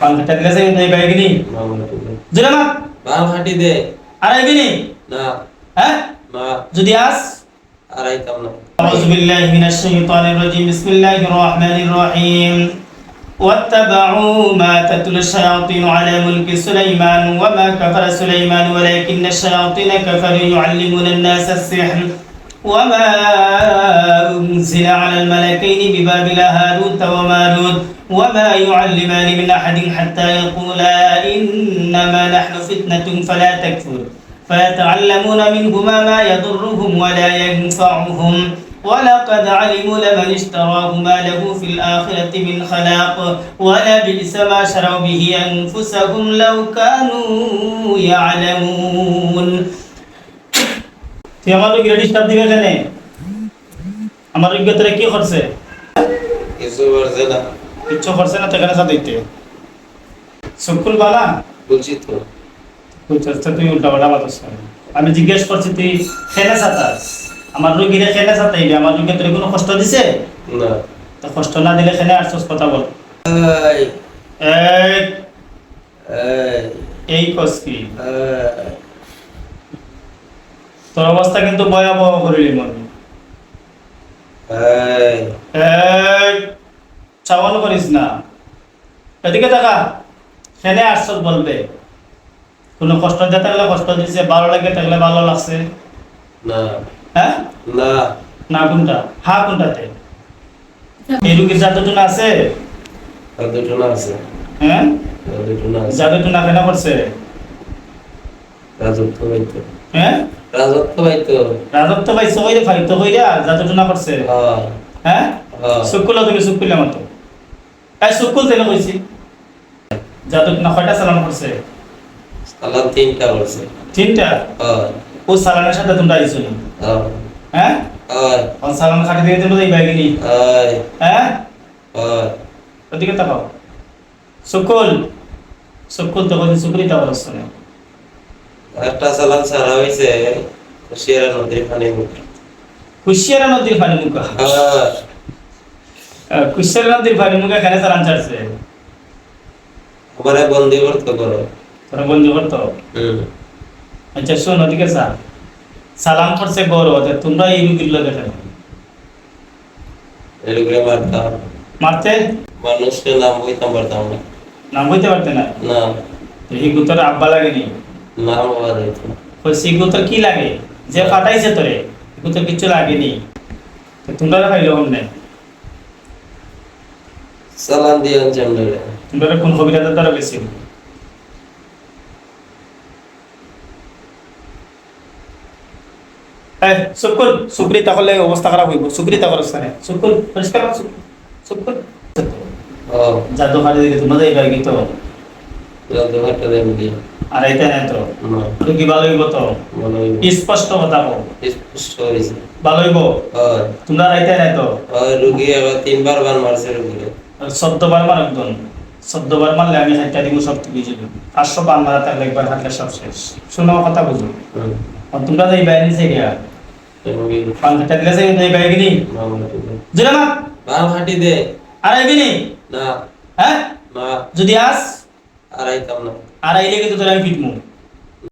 পাঙ্খাটা দিলে সে নেই বাইগিনি জুড়ে মা বাম হাঁটি দে আড়াই দিনি না হ্যাঁ না যদি আস আড়াইতাম না أعوذ بالله من الشيطان الرجيم بسم الله الرحمن الرحيم واتبعوا ما تتلو الشياطين على ملك سليمان وما كفر سليمان ولكن الشياطين كفروا يعلمون الناس السحر وما أنزل على الملكين ببابل هاروت وماروت وما يعلمان من أحد حتى يقولا إنما نحن فتنة فلا تكفر فيتعلمون منهما ما يضرهم ولا ينفعهم ولقد علموا لمن اشتراه ما له في الآخرة من خلاق ولبئس ما شروا به أنفسهم لو كانوا يعلمون তুই আমার লোক ডিস্টার্ব দিবে কেন আমার অজ্ঞতারে কি করছে কিছু বলছে না কিচ্ছু করছে না তো এখানে সাথে দিতে। সুকুল বালা? বলছি তো। বুঝছিস তুই উল্টা পাল্টা বাতাস আমি জিজ্ঞেস করছি তুই খেলে সাতাস? আমার রোগীরা খেলে সাতাইবে আমার রোগী তোর কোনো কষ্ট দিছে? না। তো কষ্ট না দিলে খেলে আসছস কথা বল। এই। এই। এই। এই কস কি? তোর অবস্থা কিন্তু ভয়াবহ করিলি মনে এই। এই। চাওয়াল করিস না। এদিকে দেখা খেলে আসছস বলবে কোনো কষ্ট দিয়ে থাকলে কষ্ট দিছে ভালো লাগে থাকলে ভালো লাগছে। না। হ্যাঁ? না। না কোনটা? হা কোনটাতে? এই রুগীর জাদুটো না আছে? আর দুটো না আছে। হ্যাঁ? আর দুটো না আছে। জাদুটো না কেন করছে? রাজত্ব পাইতো। হ্যাঁ? রাজত্ব পাইতো। রাজত্ব ভাই সবাই ফাইতো হইরা জাদুটো না করছে। হ্যাঁ। হ্যাঁ? সুকুল তুমি সুকুল মতো এই সুকুল তেলে কইছি জাদুটো না কয়টা সালাম করছে সালাম তিনটা বলছে তিনটা? ও সালামের সাথে তোমরা আইছো নি? হ্যাঁ। কোন সালাম খাটি দিয়ে তোমরা এই বাইগিনি হ্যাঁ। ওদিকে তাকাও সুকুল সুকুল তো কইছি সুকুলই তা বলছ না? একটা সালাম সারা হয়েছে শিয়ারা নদীর পানি মুখ। কুশিয়ারা নদীর পানি মুখা। হ্যাঁ। নদীর পানি মুখা এখানে সালাম চাচ্ছে আমারে বন্দি করতে করো। তোরা বন্ধু করতো? আচ্ছা শোন ওদিকে সা সালাম করছে যে তোমরা এই রুগীর লোক এখানে এগুলো মারতাম। মারতে? মানুষকে নাম বইতাম পারতাম না। নাম বইতে পারতে না? না। এই গুতর আব্বা লাগেনি? না ওই সেই গুতর কি লাগে? যে ফাটাইছে তোরে গুতর কিচ্ছু লাগেনি। তো তোমরা খাইলো হম নাই সালাম দিয়ে আনছেন তোমরা কোন দ্বারা বেশি? এই সুকুল সুকরি তাহলে অবস্থা খারাপ হইব। সুকরি তাহলে স্থানে সুকুল পরিষ্কার কর, সুকুল জাদু হারে দিলে তোমরা যাই পাই তো। যত হাঁটা দেন দিয়ে আর এইটা নাই তো। না রুগী ভালো হইব তো? হইব। স্পষ্ট কথা কও। স্পষ্ট হয়েছে ভালো হইব? তোমরা রাইতে নাই তো। রুগী তিনবার বান মারছে রুগীরে। চোদ্দবার মার একজন চোদ্দবার মারলে আমি হাইটা দিব সব থেকে যাবে পাঁচশো পান মারা থাকলে একবার হাঁটলে সব শেষ। শোনো আমার কথা বুঝো? তোমরা যাই বাইরে সে গিয়া পান হাঁটা দিলে সে নেই বাইরে গিনি? জুড়ে মা। বাম হাঁটি দে। আর আইবি নি না। হ্যাঁ? যদি আস আর আইতাম না। আর আইলে কিন্তু তোর আমি পিটমু।